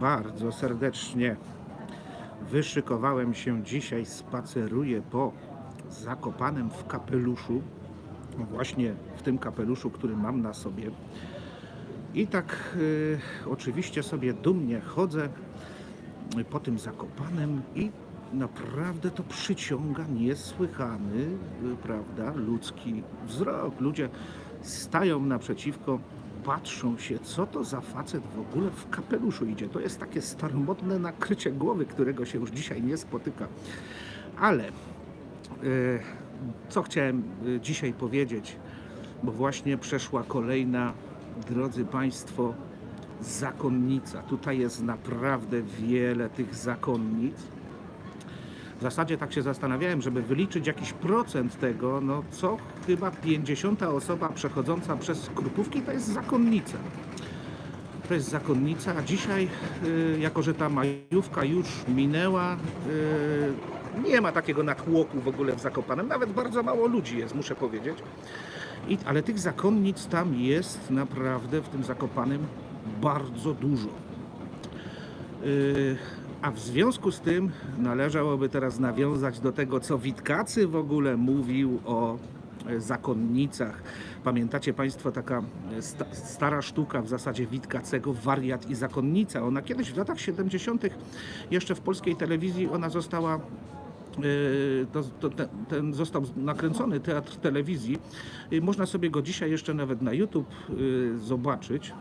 Bardzo serdecznie wyszykowałem się dzisiaj, spaceruję po Zakopanem w kapeluszu, właśnie w tym kapeluszu, który mam na sobie. I tak y, oczywiście sobie dumnie chodzę y, po tym Zakopanem i naprawdę to przyciąga niesłychany, y, prawda, ludzki wzrok. Ludzie stają naprzeciwko, patrzą się, co to za facet w ogóle w kapeluszu idzie. To jest takie staromodne nakrycie głowy, którego się już dzisiaj nie spotyka. Ale y, co chciałem y, dzisiaj powiedzieć, bo właśnie przeszła kolejna, drodzy Państwo, zakonnica. Tutaj jest naprawdę wiele tych zakonnic. Zasadzie tak się zastanawiałem, żeby wyliczyć jakiś procent tego, no co chyba 50 osoba przechodząca przez Krupówki to jest zakonnica. To jest zakonnica, a dzisiaj, y, jako że ta majówka już minęła, y, nie ma takiego natłoku w ogóle w Zakopanem. Nawet bardzo mało ludzi jest, muszę powiedzieć. I, ale tych zakonnic tam jest naprawdę w tym Zakopanem bardzo dużo. Yy, A w związku z tym należałoby teraz nawiązać do tego, co Witkacy w ogóle mówił o e, zakonnicach. Pamiętacie Państwo taka e, sta, stara sztuka w zasadzie Witkacego, wariat i zakonnica. Ona kiedyś w latach 70. jeszcze w polskiej telewizji ona została Yy, to, to, ten, ten został nakręcony teatr telewizji. Można sobie go dzisiaj jeszcze nawet na YouTube zobaczyć.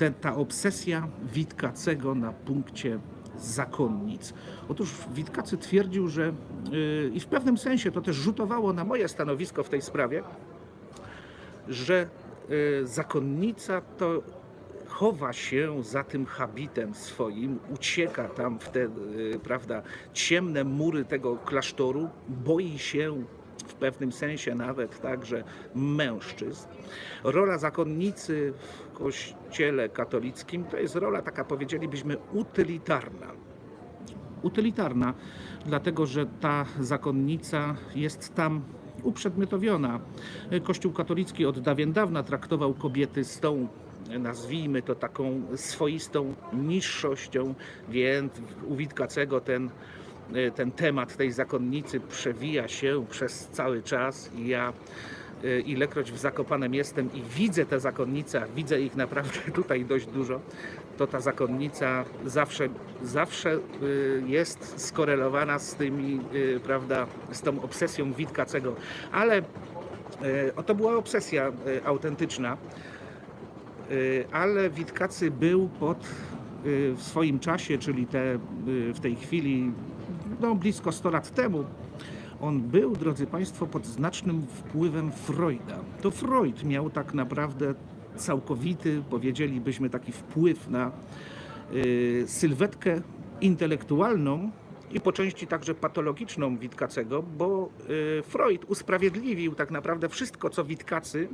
Yy, Te, ta obsesja Witkacego na punkcie zakonnic. Otóż Witkacy twierdził, że yy, i w pewnym sensie to też rzutowało na moje stanowisko w tej sprawie, że y, zakonnica to chowa się za tym habitem swoim, ucieka tam w te, y, prawda, ciemne mury tego klasztoru, boi się w pewnym sensie nawet także mężczyzn. Rola zakonnicy w kościele katolickim to jest rola taka powiedzielibyśmy utylitarna utylitarna, dlatego że ta zakonnica jest tam uprzedmiotowiona. Kościół katolicki od dawien dawna traktował kobiety z tą, nazwijmy to taką swoistą niższością, więc u Witkacego ten, ten temat tej zakonnicy przewija się przez cały czas i ja y, ilekroć w Zakopanem jestem i widzę te zakonnice, widzę ich naprawdę tutaj dość dużo, to ta zakonnica zawsze, zawsze y, jest skorelowana z tymi, y, prawda, z tą obsesją Witkacego. Ale y, to była obsesja y, autentyczna, Y, ale Witkacy był pod y, w swoim czasie, czyli te, y, w tej chwili no, blisko 100 lat temu, on był, drodzy Państwo, pod znacznym wpływem Freuda. To Freud miał tak naprawdę całkowity, powiedzielibyśmy, taki wpływ na y, sylwetkę intelektualną i po części także patologiczną Witkacego, bo y, Freud usprawiedliwił tak naprawdę wszystko, co Witkacy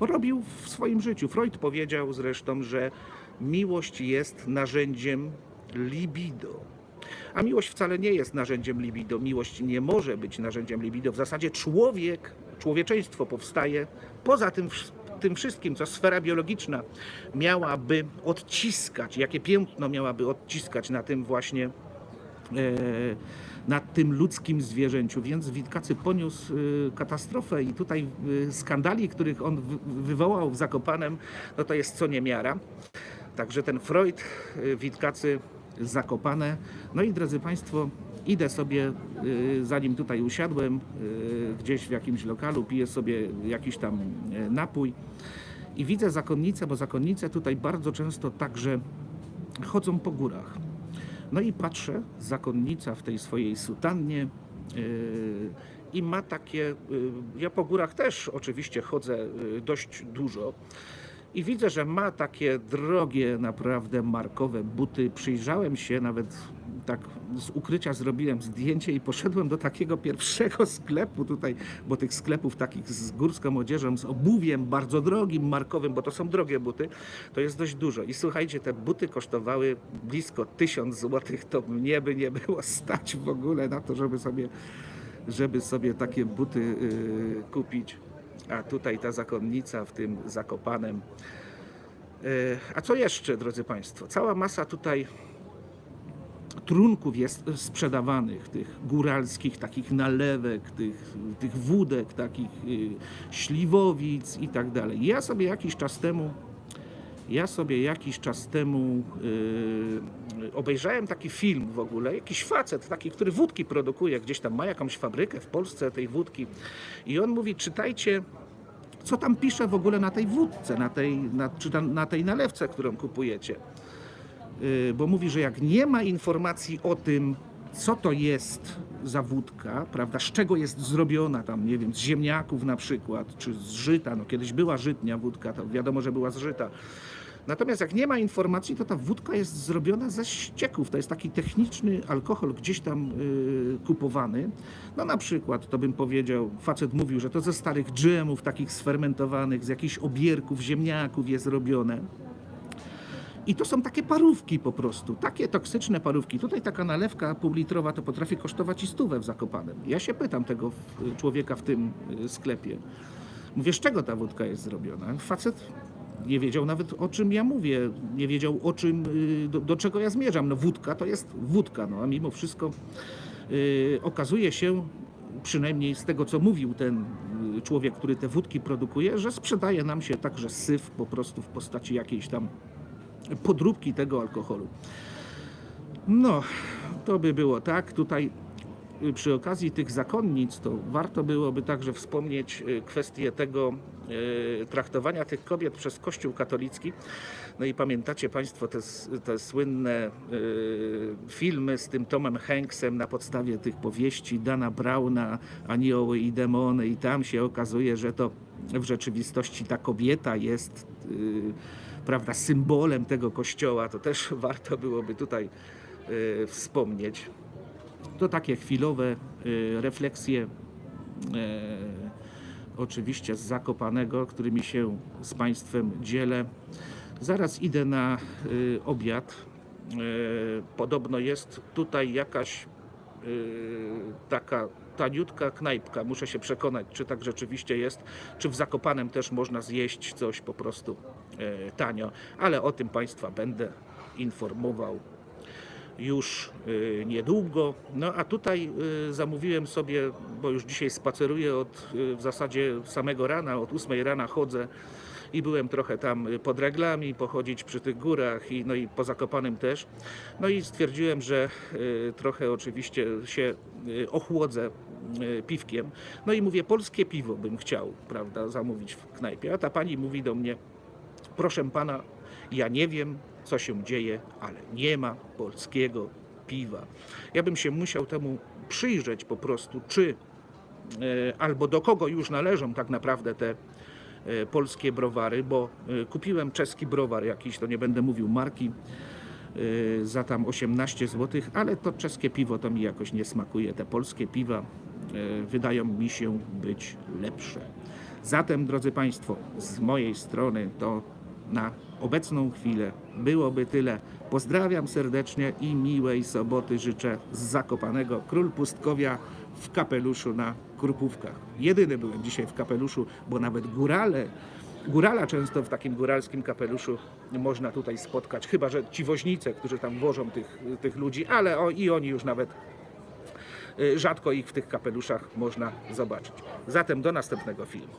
robił w swoim życiu. Freud powiedział zresztą, że miłość jest narzędziem libido. A miłość wcale nie jest narzędziem libido. Miłość nie może być narzędziem libido. W zasadzie człowiek, człowieczeństwo powstaje poza tym, tym wszystkim, co sfera biologiczna miałaby odciskać, jakie piętno miałaby odciskać na tym właśnie e, na tym ludzkim zwierzęciu. Więc Witkacy poniósł e, katastrofę i tutaj e, skandali, których on wy- wywołał w Zakopanem, no to jest co niemiara. Także ten Freud, Witkacy Zakopane. No i drodzy Państwo, idę sobie, e, zanim tutaj usiadłem, e, gdzieś w jakimś lokalu, piję sobie jakiś tam e, napój i widzę zakonnice, bo zakonnice tutaj bardzo często także chodzą po górach. No i patrzę, zakonnica w tej swojej sutannie yy, i ma takie, ja po górach też oczywiście chodzę dość dużo i widzę, że ma takie drogie, naprawdę markowe buty. Przyjrzałem się, nawet tak z ukrycia zrobiłem zdjęcie i poszedłem do takiego pierwszego sklepu tutaj, bo tych sklepów takich z górską odzieżą, z obuwiem bardzo drogim, markowym, bo to są drogie buty, to jest dość dużo. I słuchajcie, te buty kosztowały blisko 1000 złotych, to mnie by nie było stać w ogóle na to, żeby sobie, żeby sobie takie buty yy, kupić. A tutaj ta zakonnica w tym Zakopanem E, A co jeszcze, drodzy Państwo? Cała masa tutaj trunków jest sprzedawanych, tych góralskich takich nalewek, tych, tych wódek, takich y, śliwowic i tak dalej. Ja sobie jakiś czas temu ja sobie jakiś czas temu y, obejrzałem taki film w ogóle, jakiś facet taki, który wódki produkuje, gdzieś tam ma jakąś fabrykę w Polsce tej wódki i on mówi, czytajcie co tam pisze w ogóle na tej wódce, na tej, na, czy na tej nalewce, którą kupujecie. Yy, bo mówi, że jak nie ma informacji o tym, co to jest za wódka, prawda, z czego jest zrobiona tam, nie wiem, z ziemniaków na przykład, czy z żyta, no kiedyś była żytnia wódka, to wiadomo, że była z żyta. Natomiast jak nie ma informacji, to ta wódka jest zrobiona ze ścieków. To jest taki techniczny alkohol gdzieś tam yy, kupowany. No na przykład, to bym powiedział, facet mówił, że to ze starych dżemów takich sfermentowanych, z jakichś obierków, ziemniaków jest robione. I to są takie parówki po prostu, takie toksyczne parówki. Tutaj taka nalewka półlitrowa to potrafi kosztować i stówę w Zakopanem. Ja się pytam tego człowieka w tym y, sklepie. Mówię, z czego ta wódka jest zrobiona? Facet nie wiedział nawet o czym ja mówię, nie wiedział o czym, y, do, do czego ja zmierzam. No wódka to jest wódka, no a mimo wszystko y, okazuje się, przynajmniej z tego co mówił ten y, człowiek, który te wódki produkuje, że sprzedaje nam się także syf po prostu w postaci jakiejś tam podróbki tego alkoholu. No, to by było tak. Tutaj przy okazji tych zakonnic, to warto byłoby także wspomnieć kwestię tego traktowania tych kobiet przez Kościół katolicki. No i pamiętacie Państwo te, te słynne y, filmy z tym Tomem Hanksem na podstawie tych powieści Dana Browna, Anioły i Demony i tam się okazuje, że to w rzeczywistości ta kobieta jest y, prawda, symbolem tego kościoła. To też warto byłoby tutaj wspomnieć. To takie chwilowe refleksje, e, oczywiście z Zakopanego, którymi się z Państwem dzielę. Zaraz idę na y, obiad. E, Podobno jest tutaj jakaś y, taka taniutka knajpka. Muszę się przekonać, czy tak rzeczywiście jest, czy w Zakopanem też można zjeść coś po prostu e, tanio, ale o tym Państwa będę informował już y, niedługo. No a tutaj y, zamówiłem sobie, bo już dzisiaj spaceruję od y, w zasadzie samego rana, od 8 rana chodzę i byłem trochę tam pod reglami, pochodzić przy tych górach i, no i po Zakopanem też. No i stwierdziłem, że trochę oczywiście się ochłodzę piwkiem. No i mówię, polskie piwo bym chciał, prawda, zamówić w knajpie. A ta pani mówi do mnie, proszę pana, ja nie wiem, co się dzieje, ale nie ma polskiego piwa. Ja bym się musiał temu przyjrzeć po prostu, czy e, albo do kogo już należą tak naprawdę te e, polskie browary, bo e, kupiłem czeski browar jakiś, to nie będę mówił marki, za tam 18 zł, ale to czeskie piwo to mi jakoś nie smakuje. Te polskie piwa wydają mi się być lepsze. Zatem, drodzy Państwo, z mojej strony to na obecną chwilę byłoby tyle. Pozdrawiam serdecznie i miłej soboty życzę z Zakopanego Król Pustkowia w kapeluszu na Krupówkach. Jedyny byłem dzisiaj w kapeluszu, bo nawet górale, górala często w takim góralskim kapeluszu można tutaj spotkać, chyba że ci woźnice, którzy tam wożą tych, tych ludzi, ale o, i oni już nawet y, rzadko ich w tych kapeluszach można zobaczyć. Zatem do następnego filmu.